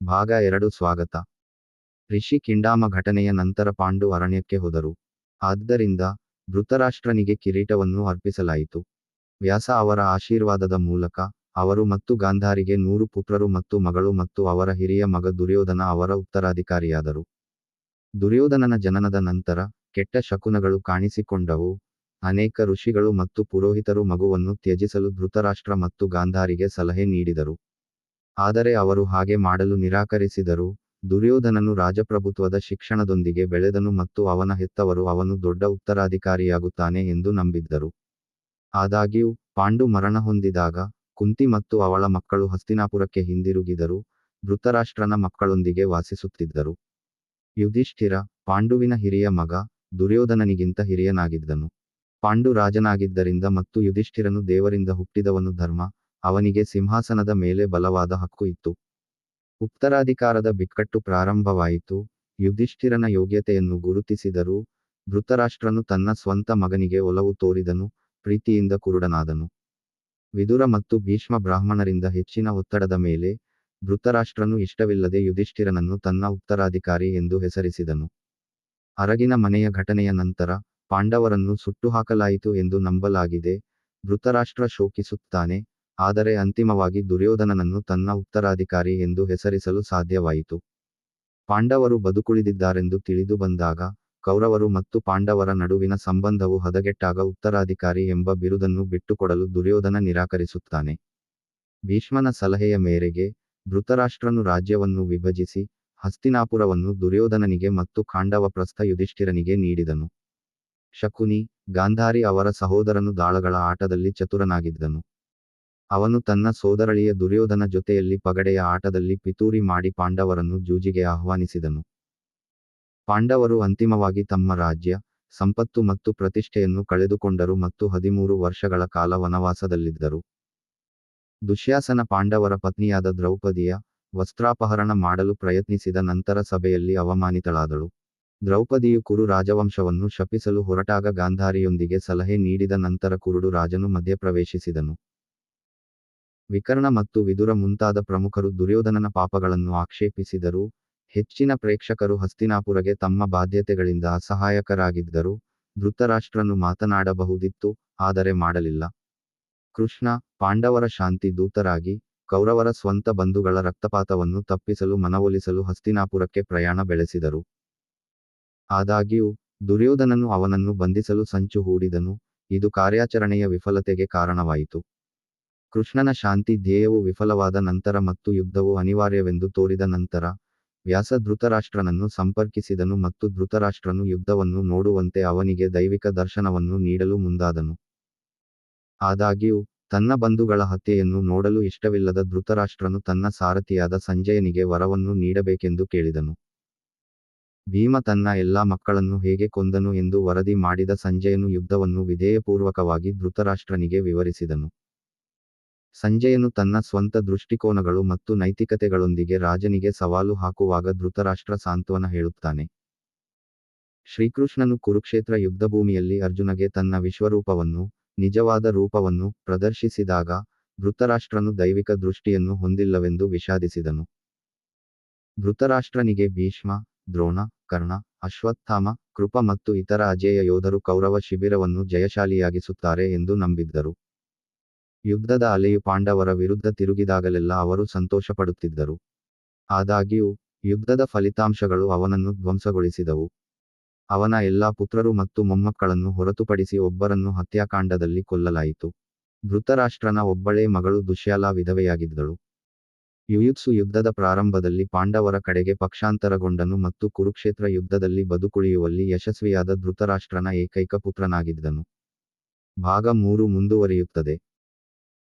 ಭಾಗ ಎರಡು ಸ್ವಾಗತ. ಋಷಿ ಕಿಂಡಾಮ ಘಟನೆಯ ನಂತರ ಪಾಂಡು ಅರಣ್ಯಕ್ಕೆ ಹೋದರು. ಆದ್ದರಿಂದ ಧೃತರಾಷ್ಟ್ರನಿಗೆ ಕಿರೀಟವನ್ನು ಅರ್ಪಿಸಲಾಯಿತು. ವ್ಯಾಸ ಅವರ ಆಶೀರ್ವಾದದ ಮೂಲಕ ಅವರು ಮತ್ತು ಗಾಂಧಾರಿಗೆ ನೂರು ಪುತ್ರರು ಮತ್ತು ಮಗಳು ಮತ್ತು ಅವರ ಹಿರಿಯ ಮಗ ದುರ್ಯೋಧನ ಅವರ ಉತ್ತರಾಧಿಕಾರಿಯಾದರು. ದುರ್ಯೋಧನನ ಜನನದ ನಂತರ ಕೆಟ್ಟ ಶಕುನಗಳು ಕಾಣಿಸಿಕೊಂಡವು. ಅನೇಕ ಋಷಿಗಳು ಮತ್ತು ಪುರೋಹಿತರು ಮಗುವನ್ನು ತ್ಯಜಿಸಲು ಧೃತರಾಷ್ಟ್ರ ಮತ್ತು ಗಾಂಧಾರಿಗೆ ಸಲಹೆ ನೀಡಿದರು. ಆದರೆ ಅವರು ಹಾಗೆ ಮಾಡಲು ನಿರಾಕರಿಸಿದರು. ದುರ್ಯೋಧನನು ರಾಜಪ್ರಭುತ್ವದ ಶಿಕ್ಷಣದೊಂದಿಗೆ ಬೆಳೆದನು ಮತ್ತು ಅವನ ಹೆತ್ತವರು ಅವನು ದೊಡ್ಡ ಉತ್ತರಾಧಿಕಾರಿಯಾಗುತ್ತಾನೆ ಎಂದು ನಂಬಿದ್ದರು. ಆದಾಗ್ಯೂ, ಪಾಂಡು ಮರಣ ಹೊಂದಿದಾಗ, ಕುಂತಿ ಮತ್ತು ಅವಳ ಮಕ್ಕಳು ಹಸ್ತಿನಾಪುರಕ್ಕೆ ಹಿಂದಿರುಗಿದರು, ಧೃತರಾಷ್ಟ್ರನ ಮಕ್ಕಳೊಂದಿಗೆ ವಾಸಿಸುತ್ತಿದ್ದರು. ಯುಧಿಷ್ಠಿರ, ಪಾಂಡುವಿನ ಹಿರಿಯ ಮಗ, ದುರ್ಯೋಧನನಿಗಿಂತ ಹಿರಿಯನಾಗಿದ್ದನು. ಪಾಂಡು ರಾಜನಾಗಿದ್ದರಿಂದ ಮತ್ತು ಯುಧಿಷ್ಠಿರನು ದೇವರಿಂದ ಹುಟ್ಟಿದವನು ಧರ್ಮ ಅವನಿಗೆ ಸಿಂಹಾಸನದ ಮೇಲೆ ಬಲವಾದ ಹಕ್ಕು ಇತ್ತು. ಉತ್ತರಾಧಿಕಾರದ ಬಿಕ್ಕಟ್ಟು ಪ್ರಾರಂಭವಾಯಿತು. ಯುಧಿಷ್ಠಿರನ ಯೋಗ್ಯತೆಯನ್ನು ಗುರುತಿಸಿದರೂ ಧೃತರಾಷ್ಟ್ರನು ತನ್ನ ಸ್ವಂತ ಮಗನಿಗೆ ಒಲವು ತೋರಿದನು, ಪ್ರೀತಿಯಿಂದ ಕುರುಡನಾದನು. ವಿದುರ ಮತ್ತು ಭೀಷ್ಮ ಬ್ರಾಹ್ಮಣರಿಂದ ಹೆಚ್ಚಿನ ಒತ್ತಡದ ಮೇಲೆ ಧೃತರಾಷ್ಟ್ರನು ಇಷ್ಟವಿಲ್ಲದೆ ಯುಧಿಷ್ಠಿರನನ್ನು ತನ್ನ ಉತ್ತರಾಧಿಕಾರಿ ಎಂದು ಹೆಸರಿಸಿದನು. ಅರಗಿನ ಮನೆಯ ಘಟನೆಯ ನಂತರ ಪಾಂಡವರನ್ನು ಸುಟ್ಟುಹಾಕಲಾಯಿತು ಎಂದು ನಂಬಲಾಗಿದೆ. ಧೃತರಾಷ್ಟ್ರ ಶೋಕಿಸುತ್ತಾನೆ. ಆದರೆ ಅಂತಿಮವಾಗಿ ದುರ್ಯೋಧನನನ್ನು ತನ್ನ ಉತ್ತರಾಧಿಕಾರಿ ಎಂದು ಹೆಸರಿಸಲು ಸಾಧ್ಯವಾಯಿತು. ಪಾಂಡವರು ಬದುಕುಳಿದಿದ್ದಾರೆಂದು ತಿಳಿದು ಬಂದಾಗ, ಕೌರವರು ಮತ್ತು ಪಾಂಡವರ ನಡುವಿನ ಸಂಬಂಧವು ಹದಗೆಟ್ಟಾಗ ಉತ್ತರಾಧಿಕಾರಿ ಎಂಬ ಬಿರುದನ್ನು ಬಿಟ್ಟುಕೊಡಲು ದುರ್ಯೋಧನ ನಿರಾಕರಿಸುತ್ತಾನೆ. ಭೀಷ್ಮನ ಸಲಹೆಯ ಮೇರೆಗೆ ಧೃತರಾಷ್ಟ್ರನು ರಾಜ್ಯವನ್ನು ವಿಭಜಿಸಿ, ಹಸ್ತಿನಾಪುರವನ್ನು ದುರ್ಯೋಧನನಿಗೆ ಮತ್ತು ಖಾಂಡವಪ್ರಸ್ಥ ಯುಧಿಷ್ಠಿರನಿಗೆ ನೀಡಿದನು. ಶಕುನಿ, ಗಾಂಧಾರಿ ಅವರ ಸಹೋದರನು ದಾಳಗಳ ಆಟದಲ್ಲಿ ಚತುರನಾಗಿದ್ದನು. ಅವನು ತನ್ನ ಸೋದರಳಿಯ ದುರ್ಯೋಧನ ಜೊತೆಯಲ್ಲಿ ಪಗಡೆಯ ಆಟದಲ್ಲಿ ಪಿತೂರಿ ಮಾಡಿ ಪಾಂಡವರನ್ನು ಜೂಜಿಗೆ ಆಹ್ವಾನಿಸಿದನು. ಪಾಂಡವರು ಅಂತಿಮವಾಗಿ ತಮ್ಮ ರಾಜ್ಯ, ಸಂಪತ್ತು ಮತ್ತು ಪ್ರತಿಷ್ಠೆಯನ್ನು ಕಳೆದುಕೊಂಡರು ಮತ್ತು ಹದಿಮೂರು ವರ್ಷಗಳ ಕಾಲ ವನವಾಸದಲ್ಲಿದ್ದರು. ದುಶ್ಯಾಸನ ಪಾಂಡವರ ಪತ್ನಿಯಾದ ದ್ರೌಪದಿಯ ವಸ್ತ್ರಾಪಹರಣ ಮಾಡಲು ಪ್ರಯತ್ನಿಸಿದ ನಂತರ ಸಭೆಯಲ್ಲಿ ಅವಮಾನಿತಳಾದಳು. ದ್ರೌಪದಿಯು ಕುರು ರಾಜವಂಶವನ್ನು ಶಪಿಸಲು ಹೊರಟಾಗ ಗಾಂಧಾರಿಯೊಂದಿಗೆ ಸಲಹೆ ನೀಡಿದ ನಂತರ ಕುರುಡು ರಾಜನು ಮಧ್ಯಪ್ರವೇಶಿಸಿದನು. ವಿಕರ್ಣ ಮತ್ತು ವಿದುರ ಮುಂತಾದ ಪ್ರಮುಖರು ದುರ್ಯೋಧನನ ಪಾಪಗಳನ್ನು ಆಕ್ಷೇಪಿಸಿದರು. ಹೆಚ್ಚಿನ ಪ್ರೇಕ್ಷಕರು ಹಸ್ತಿನಾಪುರಗೆ ತಮ್ಮ ಬಾಧ್ಯತೆಗಳಿಂದ ಅಸಹಾಯಕರಾಗಿದ್ದರು. ಧೃತರಾಷ್ಟ್ರನು ಮಾತನಾಡಬಹುದಿತ್ತು, ಆದರೆ ಮಾಡಲಿಲ್ಲ. ಕೃಷ್ಣ, ಪಾಂಡವರ ಶಾಂತಿ ದೂತರಾಗಿ, ಕೌರವರ ಸ್ವಂತ ಬಂಧುಗಳ ರಕ್ತಪಾತವನ್ನು ತಪ್ಪಿಸಲು ಮನವೊಲಿಸಲು ಹಸ್ತಿನಾಪುರಕ್ಕೆ ಪ್ರಯಾಣ ಬೆಳೆಸಿದರು. ಆದಾಗ್ಯೂ, ದುರ್ಯೋಧನನು ಅವನನ್ನು ಬಂಧಿಸಲು ಸಂಚು ಹೂಡಿದನು. ಇದು ಕಾರ್ಯಾಚರಣೆಯ ವಿಫಲತೆಗೆ ಕಾರಣವಾಯಿತು. ಕೃಷ್ಣನ ಶಾಂತಿ ಧ್ಯೇಯವು ವಿಫಲವಾದ ನಂತರ ಮತ್ತು ಯುದ್ಧವು ಅನಿವಾರ್ಯವೆಂದು ತೋರಿದ ನಂತರ, ವ್ಯಾಸ ಧೃತರಾಷ್ಟ್ರನನ್ನು ಸಂಪರ್ಕಿಸಿದನು ಮತ್ತು ಧೃತರಾಷ್ಟ್ರನು ಯುದ್ಧವನ್ನು ನೋಡುವಂತೆ ಅವನಿಗೆ ದೈವಿಕ ದರ್ಶನವನ್ನು ನೀಡಲು ಮುಂದಾದನು. ಆದಾಗ್ಯೂ, ತನ್ನ ಬಂಧುಗಳ ಹತ್ಯೆಯನ್ನು ನೋಡಲು ಇಷ್ಟವಿಲ್ಲದ ಧೃತರಾಷ್ಟ್ರನು ತನ್ನ ಸಾರಥಿಯಾದ ಸಂಜಯನಿಗೆ ವರವನ್ನು ನೀಡಬೇಕೆಂದು ಕೇಳಿದನು. ಭೀಮ ತನ್ನ ಎಲ್ಲಾ ಮಕ್ಕಳನ್ನು ಹೇಗೆ ಕೊಂದನು ಎಂದು ವರದಿ ಮಾಡಿದ ಸಂಜಯನು ಯುದ್ಧವನ್ನು ವಿಧೇಯಪೂರ್ವಕವಾಗಿ ಧೃತರಾಷ್ಟ್ರನಿಗೆ ವಿವರಿಸಿದನು. ಸಂಜಯನು ತನ್ನ ಸ್ವಂತ ದೃಷ್ಟಿಕೋನಗಳು ಮತ್ತು ನೈತಿಕತೆಗಳೊಂದಿಗೆ ರಾಜನಿಗೆ ಸವಾಲು ಹಾಕುವಾಗ ಧೃತರಾಷ್ಟ್ರ ಸಾಂತ್ವನ ಹೇಳುತ್ತಾನೆ. ಶ್ರೀಕೃಷ್ಣನು ಕುರುಕ್ಷೇತ್ರ ಯುದ್ಧಭೂಮಿಯಲ್ಲಿ ಅರ್ಜುನಗೆ ತನ್ನ ವಿಶ್ವರೂಪವನ್ನು, ನಿಜವಾದ ರೂಪವನ್ನು ಪ್ರದರ್ಶಿಸಿದಾಗ ಧೃತರಾಷ್ಟ್ರನು ದೈವಿಕ ದೃಷ್ಟಿಯನ್ನು ಹೊಂದಿಲ್ಲವೆಂದು ವಿಷಾದಿಸಿದನು. ಧೃತರಾಷ್ಟ್ರನಿಗೆ ಭೀಷ್ಮ, ದ್ರೋಣ, ಕರ್ಣ, ಅಶ್ವತ್ಥಾಮ, ಕೃಪ ಮತ್ತು ಇತರ ಅಜೇಯ ಯೋಧರು ಕೌರವ ಶಿಬಿರವನ್ನು ಜಯಶಾಲಿಯಾಗಿಸುತ್ತಾರೆ ಎಂದು ನಂಬಿದ್ದರು. ಯುದ್ಧದ ಅಲೆಯು ಪಾಂಡವರ ವಿರುದ್ಧ ತಿರುಗಿದಾಗಲೆಲ್ಲ ಅವರು ಸಂತೋಷಪಡುತ್ತಿದ್ದರು. ಆದಾಗ್ಯೂ, ಯುದ್ಧದ ಫಲಿತಾಂಶಗಳು ಅವನನ್ನು ಧ್ವಂಸಗೊಳಿಸಿದವು. ಅವನ ಎಲ್ಲಾ ಪುತ್ರರು ಮತ್ತು ಮೊಮ್ಮಕ್ಕಳನ್ನು ಹೊರತುಪಡಿಸಿ ಒಬ್ಬರನ್ನು ಹತ್ಯಾಕಾಂಡದಲ್ಲಿ ಕೊಲ್ಲಲಾಯಿತು. ಧೃತರಾಷ್ಟ್ರನ ಒಬ್ಬಳೇ ಮಗಳು ದುಶ್ಯಾಲ ವಿಧವೆಯಾಗಿದ್ದಳು. ಯುಯುತ್ಸು ಯುದ್ಧದ ಪ್ರಾರಂಭದಲ್ಲಿ ಪಾಂಡವರ ಕಡೆಗೆ ಪಕ್ಷಾಂತರಗೊಂಡನು ಮತ್ತು ಕುರುಕ್ಷೇತ್ರ ಯುದ್ಧದಲ್ಲಿ ಬದುಕುಳಿಯುವಲ್ಲಿ ಯಶಸ್ವಿಯಾದ ಧೃತರಾಷ್ಟ್ರನ ಏಕೈಕ ಪುತ್ರನಾಗಿದ್ದನು. ಭಾಗ ಮೂರು ಮುಂದುವರಿಯುತ್ತದೆ.